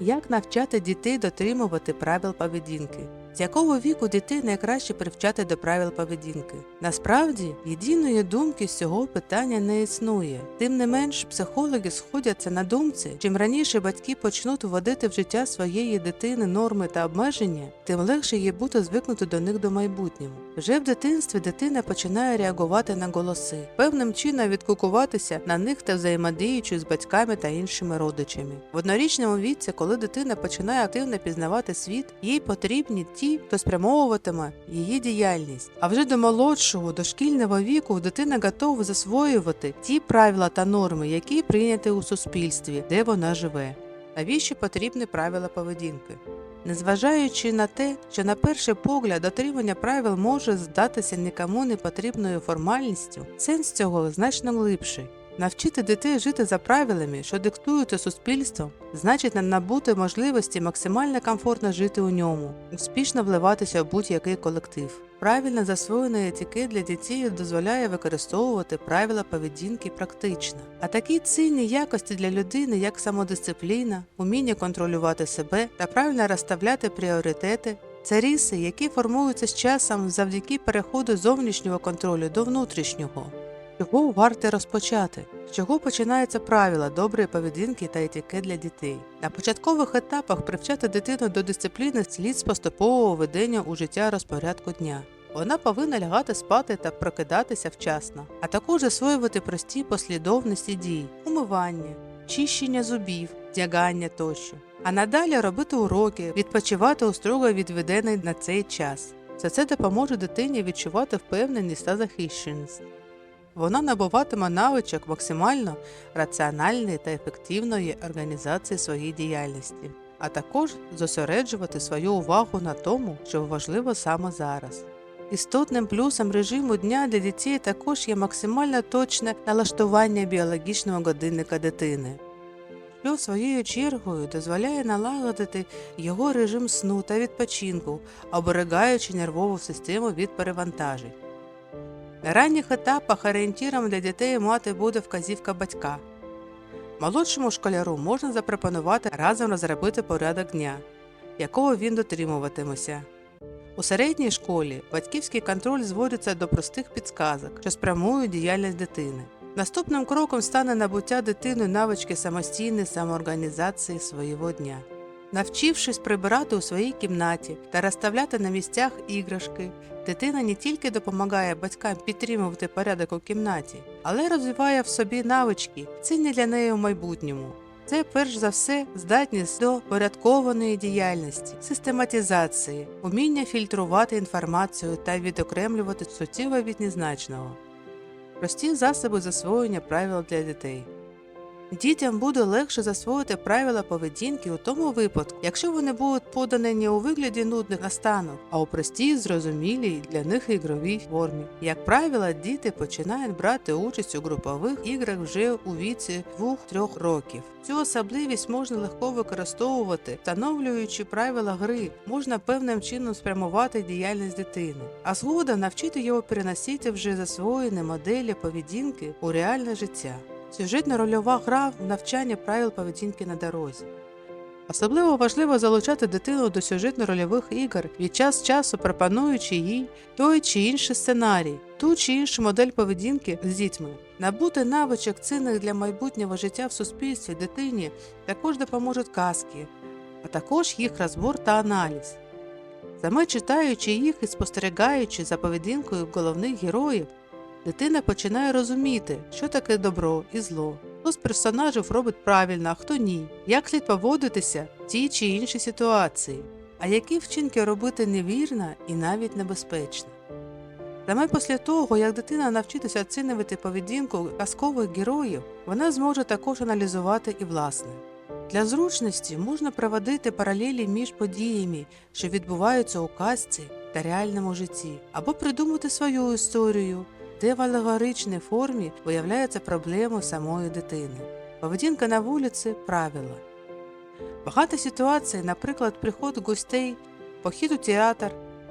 Як навчати дітей дотримувати правил поведінки? З якого віку дітей найкраще привчати до правил поведінки? Насправді, єдиної думки з цього питання не існує. Тим не менш, психологи сходяться на думці, чим раніше батьки почнуть вводити в життя своєї дитини норми та обмеження, тим легше їй бути звикнути до них до майбутнього. Вже в дитинстві дитина починає реагувати на голоси, певним чином відкукуватися на них та взаємодіючи з батьками та іншими родичами. В однорічному віці, коли дитина починає активно пізнавати світ, їй потрібні ті, хто спрямовуватиме її діяльність. А вже до молодшого, дошкільного віку дитина готова засвоювати ті правила та норми, які прийняті у суспільстві, де вона живе. Навіщо потрібні правила поведінки? Незважаючи на те, що на перший погляд дотримання правил може здатися нікому не потрібною формальністю, сенс цього значно глибший. Навчити дітей жити за правилами, що диктуються суспільством, значить не набути можливості максимально комфортно жити у ньому, успішно вливатися в будь-який колектив. Правильно засвоєний етикет для дітей дозволяє використовувати правила поведінки практично. А такі цінні якості для людини, як самодисципліна, уміння контролювати себе та правильно розставляти пріоритети, це риси, які формуються з часом завдяки переходу зовнішнього контролю до внутрішнього. Чого варто розпочати? З чого починаються правила доброї поведінки та етикет для дітей? На початкових етапах привчати дитину до дисципліни слід з поступового ведення у життя розпорядку дня. Вона повинна лягати спати та прокидатися вчасно, а також засвоювати прості послідовності дій, умивання, чищення зубів, вдягання тощо. А надалі робити уроки, відпочивати у строго відведений на цей час. Все це допоможе дитині відчувати впевненість та захищеність. Вона набуватиме навичок максимально раціональної та ефективної організації своєї діяльності, а також зосереджувати свою увагу на тому, що важливо саме зараз. Істотним плюсом режиму дня для дітей також є максимально точне налаштування біологічного годинника дитини, що своєю чергою дозволяє налагодити його режим сну та відпочинку, оберегаючи нервову систему від перевантажень. На ранніх етапах орієнтіром для дітей мати буде вказівка батька. Молодшому школяру можна запропонувати разом розробити порядок дня, якого він дотримуватиметься. У середній школі батьківський контроль зводиться до простих підсказок, що спрямують діяльність дитини. Наступним кроком стане набуття дитиною навички самостійної самоорганізації свого дня. Навчившись прибирати у своїй кімнаті та розставляти на місцях іграшки, дитина не тільки допомагає батькам підтримувати порядок у кімнаті, але розвиває в собі навички, цінні для неї в майбутньому. Це перш за все здатність до порядкованої діяльності, систематизації, уміння фільтрувати інформацію та відокремлювати суттєво від незначного. Прості засоби засвоєння правил для дітей. Дітям буде легше засвоїти правила поведінки у тому випадку, якщо вони будуть подані не у вигляді нудних настанок, а у простій, зрозумілій для них ігровій формі. Як правило, діти починають брати участь у групових іграх вже у віці 2-3 років. Цю особливість можна легко використовувати, встановлюючи правила гри, можна певним чином спрямувати діяльність дитини, а згодом навчити його переносити вже засвоєні моделі поведінки у реальне життя. Сюжетно-рольова гра в навчання правил поведінки на дорозі. Особливо важливо залучати дитину до сюжетно-рольових ігор від час часу пропонуючи їй той чи інший сценарій, ту чи іншу модель поведінки з дітьми. Набути навичок цінних для майбутнього життя в суспільстві дитині також допоможуть казки, а також їх розбор та аналіз. Саме читаючи їх і спостерігаючи за поведінкою головних героїв, дитина починає розуміти, що таке добро і зло. Хто з персонажів робить правильно, а хто ні, як слід поводитися в тій чи іншій ситуації, а які вчинки робити невірно і навіть небезпечно. Саме після того, як дитина навчитися оцінювати поведінку казкових героїв, вона зможе також аналізувати і власне. Для зручності можна проводити паралелі між подіями, що відбуваються у казці та реальному житті, або придумати свою історію, де в алегоричній формі виявляються проблеми самої дитини. Поведінка на вулиці правила. Багато ситуацій, наприклад, приход гостей, похід у театр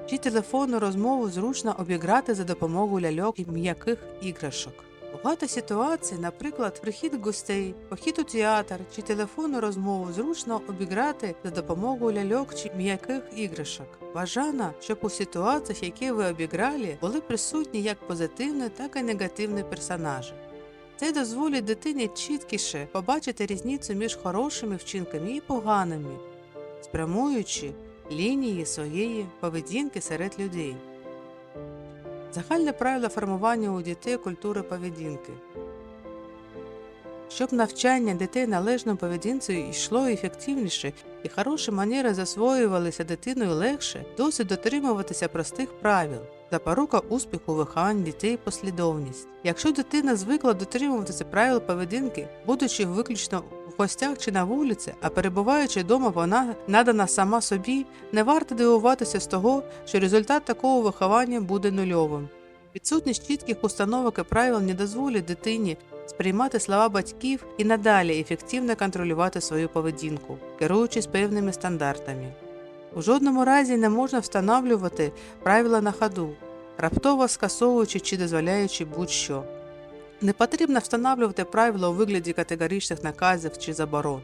чи телефонну розмову зручно обіграти за допомогою ляльок і м'яких іграшок. Багато ситуацій, наприклад, прихід гостей, похід у театр чи телефонну розмову зручно обіграти за допомогою ляльок чи м'яких іграшок. Бажано, щоб у ситуаціях, які ви обіграли, були присутні як позитивні, так і негативні персонажі. Це дозволить дитині чіткіше побачити різницю між хорошими вчинками і поганими, спрямуючи лінії своєї поведінки серед людей. Загальне правило формування у дітей культури поведінки. Щоб навчання дітей належною поведінцею йшло ефективніше і хороші манери засвоювалися дитиною легше, досить дотримуватися простих правил. Запорука успіху у вихованні дітей послідовність. Якщо дитина звикла дотримуватися правил поведінки, будучи виключно в чи на вулиці, а перебуваючи вдома, вона надана сама собі, не варто дивуватися з того, що результат такого виховання буде нульовим. Відсутність чітких установок і правил не дозволить дитині сприймати слова батьків і надалі ефективно контролювати свою поведінку, керуючись певними стандартами. У жодному разі не можна встановлювати правила на ходу, раптово скасовуючи чи дозволяючи будь-що. Не потрібно встановлювати правила у вигляді категоричних наказів чи заборон.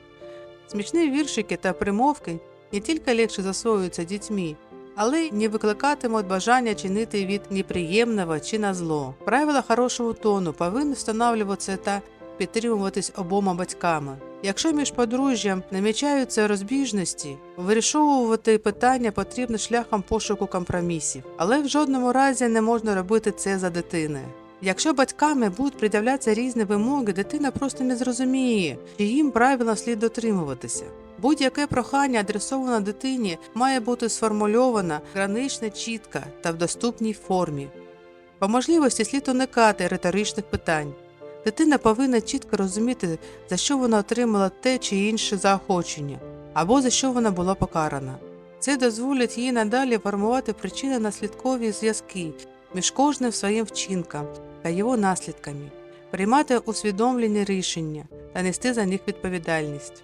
Смішні віршики та примовки не тільки легше засвоюються дітьми, але й не викликатимуть бажання чинити від неприємного чи на зло. Правила хорошого тону повинні встановлюватися та підтримуватись обома батьками. Якщо між подружжям намічаються розбіжності, вирішовувати питання потрібно шляхом пошуку компромісів, але в жодному разі не можна робити це за дитиною. Якщо батьками будуть придивлятися різні вимоги, дитина просто не зрозуміє, чи їм правильно слід дотримуватися. Будь-яке прохання, адресоване дитині, має бути сформульовано гранично чітко та в доступній формі. По можливості слід уникати риторичних питань. Дитина повинна чітко розуміти, за що вона отримала те чи інше заохочення, або за що вона була покарана. Це дозволить їй надалі формувати причинно-наслідкові зв'язки між кожним своїм вчинком та його наслідками, приймати усвідомлені рішення та нести за них відповідальність.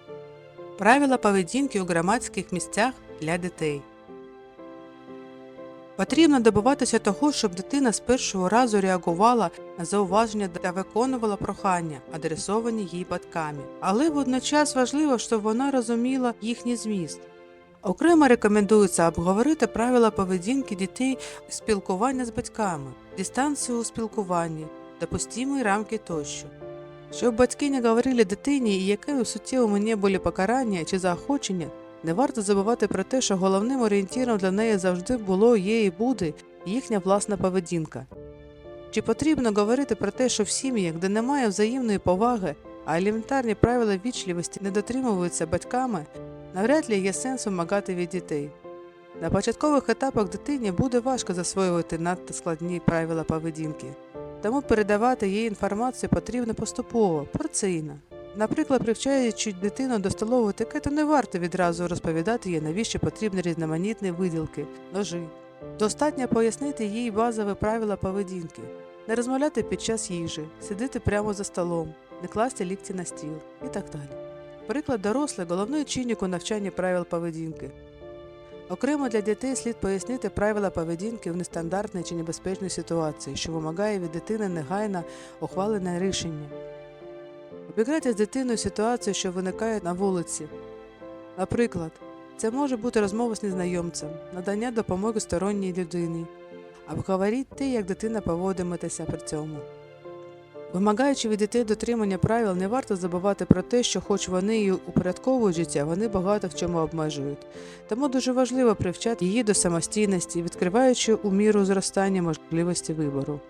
Правила поведінки у громадських місцях для дітей. Потрібно добиватися того, щоб дитина з першого разу реагувала на зауваження та виконувала прохання, адресовані їй батьками. Але водночас важливо, щоб вона розуміла їхній зміст. Окремо рекомендується обговорити правила поведінки дітей у спілкування з батьками, дистанцію у спілкуванні, допустимі рамки тощо. Щоб батьки не говорили дитині, і яке суттєвому не були покарання чи заохочення, не варто забувати про те, що головним орієнтіром для неї завжди було, є і буде їхня власна поведінка. Чи потрібно говорити про те, що в сім'ях, де немає взаємної поваги, а елементарні правила вічливості не дотримуються батьками, навряд ли є сенс вимагати від дітей. На початкових етапах дитині буде важко засвоювати надто складні правила поведінки, тому передавати їй інформацію потрібно поступово, порційно. Наприклад, привчаючи дитину до столового етикету, не варто відразу розповідати їй, навіщо потрібні різноманітні виділки, ножи. Достатньо пояснити їй базові правила поведінки, не розмовляти під час їжі, сидіти прямо за столом, не класти лікті на стіл і так далі. Приклад дорослий головний чинник у навчанні правил поведінки. Окремо для дітей слід пояснити правила поведінки в нестандартній чи небезпечній ситуації, що вимагає від дитини негайно ухвалене рішення. Обіграйте з дитиною ситуацію, що виникає на вулиці. Наприклад, це може бути розмова з незнайомцем, надання допомоги сторонній людині, обговоріть те, як дитина поводитиметься при цьому. Вимагаючи від дітей дотримання правил, не варто забувати про те, що, хоч вони і упорядковують життя, вони багато в чому обмежують. Тому дуже важливо привчати її до самостійності, відкриваючи у міру зростання можливості вибору.